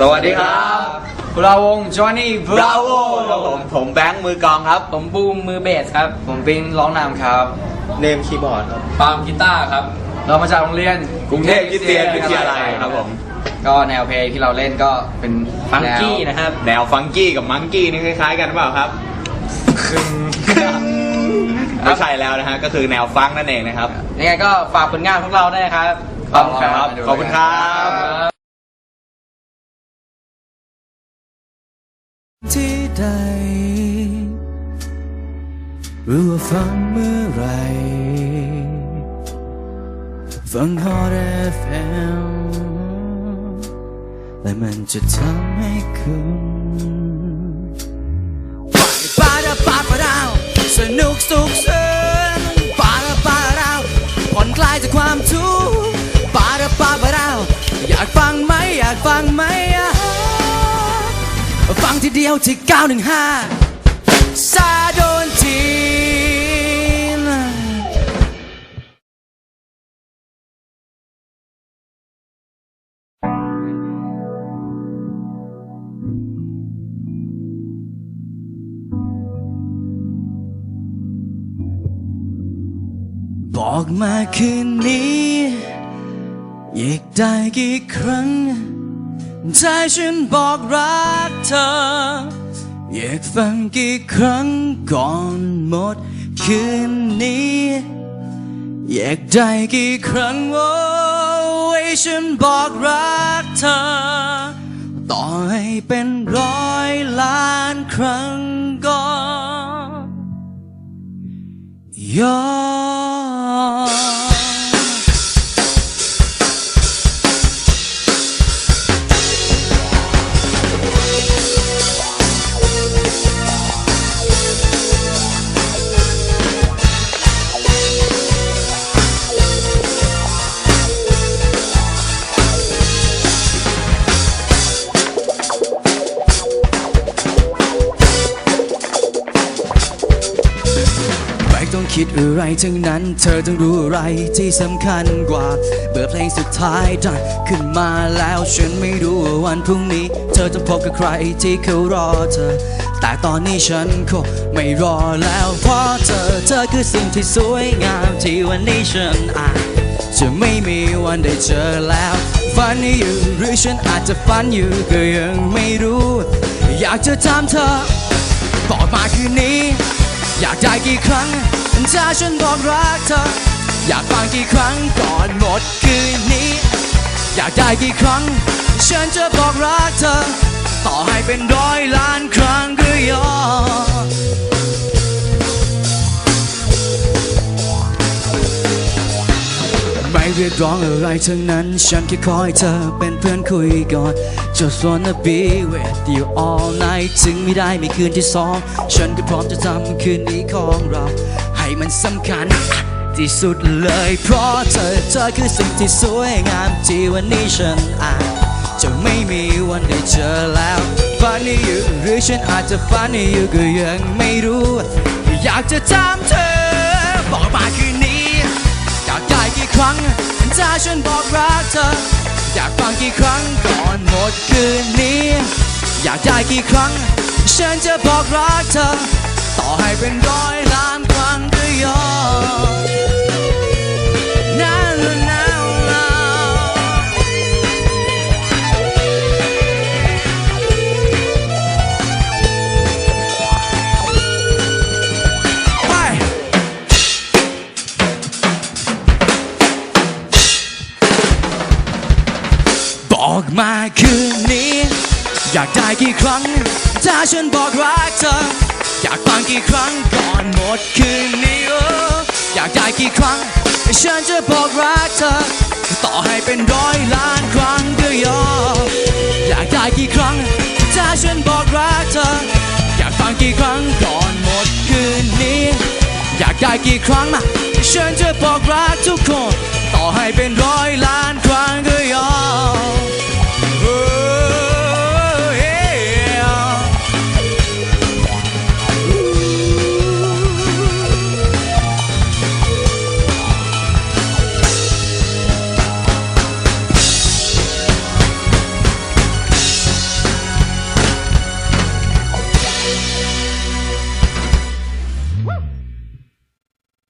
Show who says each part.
Speaker 1: สวัสดีครับ
Speaker 2: พวกเราวงจอห์นนี่บ
Speaker 1: บ
Speaker 2: รา
Speaker 1: รา
Speaker 2: โว
Speaker 1: โวครับผมผมแบงค์มือกลองครับ
Speaker 2: ผมบูมมือเบสครับ ผมปิงร้องนำครับ
Speaker 1: เนมคีย์บอร์ดครับ
Speaker 2: ปาล์มกีตาร์ครับ เรามาจากโรงเรียน
Speaker 1: กรุงเทพคริสเตียนวิทยาลัยครับผม
Speaker 2: ก็แนวเพลงที่เราเล่นก็เป็น
Speaker 3: ฟังกี้นะครับ
Speaker 1: แนวฟังกี้กับมังกี้นี่คล้ายๆกันหรือเปล่าครับไม่ใช่แล้วนะฮะก็คือแนวฟังนั่นเองนะครับ
Speaker 3: ยังไงก็ฝากผลงานพวกเราด้วยนะครับ
Speaker 2: ขอบคุณครับ
Speaker 1: ขอบคุณครับ
Speaker 4: ที่ใดรู้ว่าฟังเมื่อไร ฟัง Hot FM และมันจะทำให้คุณ ทีเดียวที่ 915 ซาโดนทีนบอกมาคืนนี้ อยากได้กี่ครั้ง ใจฉันบอกรักเธอ อยากฟังกี่ครั้งก่อนหมดคืนนี้ อยากได้กี่ครั้งโอ้ยฉันบอกรักเธอ ต่อให้เป็นร้อยล้านครั้งก็ยอม คิดอะไรทั้งนั้น เธอต้องรู้อะไรที่สำคัญกว่า เบอร์เพลงสุดท้ายดังขึ้นมาแล้วฉันไม่รู้ว่าวันพรุ่งนี้ เธอจะพบกับใครที่เขารอเธอ แต่ตอนนี้ฉันคงไม่รอแล้วเพราะเธอ เธอคือสิ่งที่สวยงามที่วันนี้ฉันอาจจะไม่มีวันได้เจอแล้วฝันอยู่หรือฉันอาจจะฝันอยู่ก็ยังไม่รู้ อยากจะถามเธอบอกมาคืนนี้ อยากได้กี่ครั้ง ถ้าฉันบอกรักเธอ อยากฟังกี่ครั้งก่อนหมดคืนนี้ อยากได้กี่ครั้ง ฉันจะบอกรักเธอ ต่อให้เป็นร้อยล้านครั้งก็ยอมไม่เรียกร้องอะไรทั้งนั้น ฉันแค่ขอให้เธอเป็นเพื่อนคุยก่อน Just wanna be with you all night ถึงไม่ได้ไมีคืนที่สอง ฉันก็พร้อมจะทำคืนนี้ของเรา มันสำคัญ ที่สุดเลย เพราะเธอเธอคือสิ่งที่สวยงามที่วันนี้ฉันอาจจะไม่มีวันได้เจอแล้วฝันอยู่หรือฉันอาจจะฝันอยู่ก็ยังไม่รู้ อยากจะถามเธอ บอกมาคืนนี้ อยากได้กี่ครั้งถ้าฉันบอกรักเธอ อยากฟังกี่ครั้งก่อนหมดคืนนี้ อยากได้กี่ครั้ง ฉันจะบอกรักเธอ ต่อให้เป็นร้อยล้าน อกมาคืนนี้ อยากได้กี่ครั้ง ถ้าฉันบอกรักเธอ อยากฟังกี่ครั้งก่อนหมดคืนนี้โอ้อยากได้กี่ครั้งฉันจะบอกรักเธอ ต่อให้เป็นร้อยล้านครั้งก็ยอมอยากได้กี่ครั้ง ถ้าฉันบอกรักเธอ อยากฟังกี่ครั้งก่อนหมดคืนนี้ อยากได้กี่ครั้งมาฉันจะบอกรักทุกคน ต่อให้เป็นร้อย